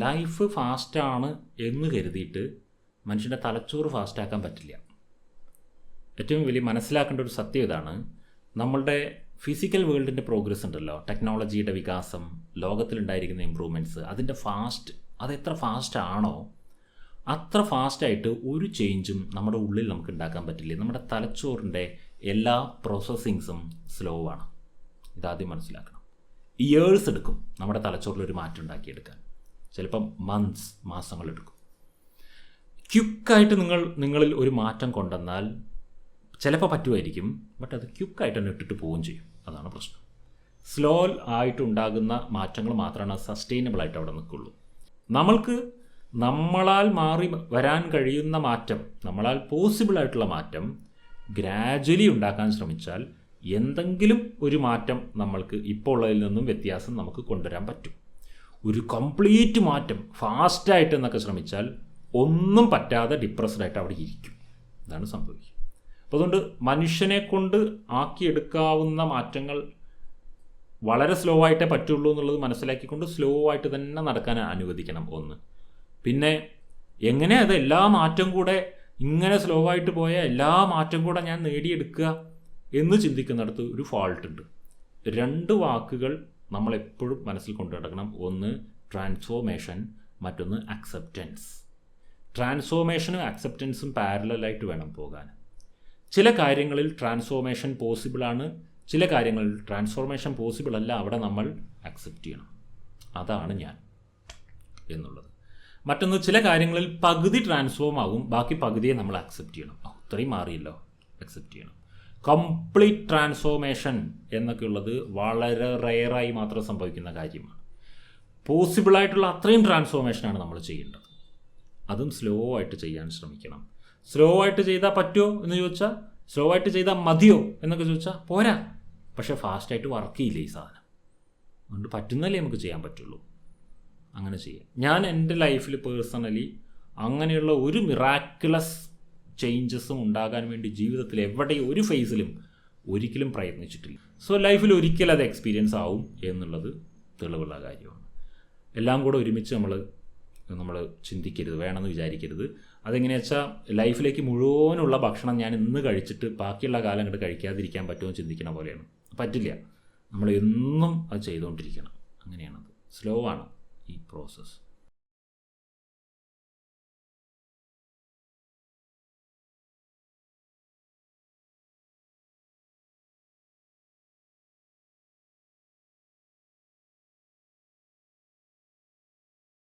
Life ഫാസ്റ്റാണ് എന്ന് കരുതിയിട്ട് മനുഷ്യന്റെ തലച്ചോറ് ഫാസ്റ്റാക്കാൻ പറ്റില്ല. ഏറ്റവും വലിയ മനസ്സിലാക്കേണ്ട ഒരു സത്യം ഇതാണ് നമ്മളുടെ ഫിസിക്കൽ വേൾഡിന്റെ പ്രോഗ്രസ് ഉണ്ടല്ലോ. ടെക്നോളജിയുടെ വികാസം ലോകത്തിലുണ്ടായിരിക്കുന്ന ഇമ്പ്രൂവ്മെന്റ്സ് അതിന്റെ ഫാസ്റ്റ് അത് എത്ര ഫാസ്റ്റ് ആണോ അത്ര ഫാസ്റ്റായിട്ട് ഒരു ചേഞ്ചും നമ്മുടെ ഉള്ളിൽ നമുക്ക് ഉണ്ടാക്കാൻ പറ്റില്ല. നമ്മുടെ തലച്ചോറിന്റെ എല്ലാ പ്രോസസ്സിങ്സും സ്ലോ ആണ്. ഇതാദ്യം മനസ്സിലാക്കണം. ഇയേഴ്സ് എടുക്കും നമ്മുടെ തലച്ചോറിൽ ഒരു മാറ്റം ഉണ്ടാക്കിയെടുക്കാൻ. ചിലപ്പം മന്ത്സ് മാസങ്ങളെടുക്കും ക്യുക്കായിട്ട് നിങ്ങൾ നിങ്ങളിൽ ഒരു മാറ്റം കൊണ്ടുവന്നാൽ ചിലപ്പോൾ പറ്റുമായിരിക്കും ബട്ട് അത് ക്യുക്കായിട്ട് തന്നെ ഇട്ടിട്ട് പോവുകയും ചെയ്യും. അതാണ് പ്രശ്നം. സ്ലോ ആയിട്ടുണ്ടാകുന്ന മാറ്റങ്ങൾ മാത്രമാണ് സസ്റ്റൈനബിൾ ആയിട്ട് അവിടെ നിൽക്കുള്ളൂ. നമ്മൾക്ക് നമ്മളാൽ മാറി വരാൻ കഴിയുന്ന മാറ്റം നമ്മളാൽ പോസിബിൾ ആയിട്ടുള്ള മാറ്റം ഗ്രാജ്വലി ഉണ്ടാക്കാൻ ശ്രമിച്ചാൽ എന്തെങ്കിലും ഒരു മാറ്റം നമ്മൾക്ക് ഇപ്പോൾ ഉള്ളതിൽ നിന്നും വ്യത്യാസം നമുക്ക് കൊണ്ടുവരാൻ പറ്റും. ഒരു കംപ്ലീറ്റ് മാറ്റം ഫാസ്റ്റായിട്ട് എന്നൊക്കെ ശ്രമിച്ചാൽ ഒന്നും പറ്റാതെ ഡിപ്രസ്ഡായിട്ട് അവിടെ ഇരിക്കും. ഇതാണ് സംഭവിക്കുക. അപ്പോൾ അതുകൊണ്ട് മനുഷ്യനെ കൊണ്ട് ആക്കിയെടുക്കാവുന്ന മാറ്റങ്ങൾ വളരെ സ്ലോ ആയിട്ടേ പറ്റുള്ളൂ എന്നുള്ളത് മനസ്സിലാക്കിക്കൊണ്ട് സ്ലോ ആയിട്ട് തന്നെ നടക്കാൻ അനുവദിക്കണം ഒന്ന്. പിന്നെ എങ്ങനെ അത് എല്ലാ മാറ്റം കൂടെ ഇങ്ങനെ സ്ലോ ആയിട്ട് പോയ എല്ലാ മാറ്റം കൂടെ ഞാൻ നേടിയെടുക്കുക എന്ന് ചിന്തിക്കുന്നിടത്ത് ഒരു ഫാൾട്ട് ഉണ്ട്. രണ്ട് വാക്കുകൾ നമ്മൾ എപ്പോഴും മനസ്സിൽ കൊണ്ടു നടക്കണം. ഒന്ന് ട്രാൻസ്ഫോർമേഷൻ മറ്റൊന്ന് അക്സെപ്റ്റൻസ് ട്രാൻസ്ഫോർമേഷനും അക്സെപ്റ്റൻസും പാരലായിട്ട് വേണം പോകാൻ. ചില കാര്യങ്ങളിൽ ട്രാൻസ്ഫോർമേഷൻ പോസിബിളാണ് ചില കാര്യങ്ങളിൽ ട്രാൻസ്ഫോർമേഷൻ പോസിബിൾ അല്ല. അവിടെ നമ്മൾ അക്സെപ്റ്റ് ചെയ്യണം. അതാണ് ഞാൻ എന്നുള്ളത്. മറ്റൊന്ന് ചില കാര്യങ്ങളിൽ പകുതി ട്രാൻസ്ഫോം ആകും ബാക്കി പകുതിയെ നമ്മൾ അക്സെപ്റ്റ് ചെയ്യണം. അത്രയും മാറിയല്ലോ. അക്സെപ്റ്റ് ചെയ്യണം. കംപ്ലീറ്റ് ട്രാൻസ്ഫോർമേഷൻ എന്നൊക്കെ ഉള്ളത് വളരെ റെയറായി മാത്രം സംഭവിക്കുന്ന കാര്യമാണ്. പോസിബിളായിട്ടുള്ള അത്രയും ട്രാൻസ്ഫോർമേഷനാണ് നമ്മൾ ചെയ്യേണ്ടത്. അതും സ്ലോ ആയിട്ട് ചെയ്യാൻ ശ്രമിക്കണം. സ്ലോ ആയിട്ട് ചെയ്താൽ പറ്റുമോ എന്ന് ചോദിച്ചാൽ സ്ലോ ആയിട്ട് ചെയ്താൽ മതിയോ എന്നൊക്കെ ചോദിച്ചാൽ പോരാ. പക്ഷേ ഫാസ്റ്റായിട്ട് വർക്ക് ചെയ്യില്ല ഈ സാധനം? അതുകൊണ്ട് പറ്റുന്നല്ലേ നമുക്ക് ചെയ്യാൻ പറ്റുള്ളൂ. അങ്ങനെ ചെയ്യാം. ഞാൻ എന്റെ ലൈഫിൽ പേഴ്സണലി അങ്ങനെയുള്ള ഒരു മിറാക്കുലസ് ചേഞ്ചസും ഉണ്ടാകാൻ വേണ്ടി ജീവിതത്തിൽ എവിടെയും ഒരു ഫേസിലും ഒരിക്കലും പ്രയത്നിച്ചിട്ടില്ല. സോ ലൈഫിൽ ഒരിക്കലും അത് എക്സ്പീരിയൻസ് ആവും എന്നുള്ളത് തെളിവുള്ള കാര്യമാണ്. എല്ലാം കൂടെ ഒരുമിച്ച് നമ്മൾ നമ്മൾ ചിന്തിക്കരുത് വേണമെന്ന് വിചാരിക്കരുത്. അതെങ്ങനെയാ വെച്ചാൽ ലൈഫിലേക്ക് മുഴുവനുള്ള ഭക്ഷണം ഞാൻ ഇന്ന് കഴിച്ചിട്ട് ബാക്കിയുള്ള കാലം അങ്ങോട്ട് കഴിക്കാതിരിക്കാൻ പറ്റുമോ ചിന്തിക്കണ പോലെയാണ്. പറ്റില്ല. നമ്മൾ എന്നും അത് ചെയ്തുകൊണ്ടിരിക്കണം. അങ്ങനെയാണത്. സ്ലോ ആണ് ഈ പ്രോസസ്സ്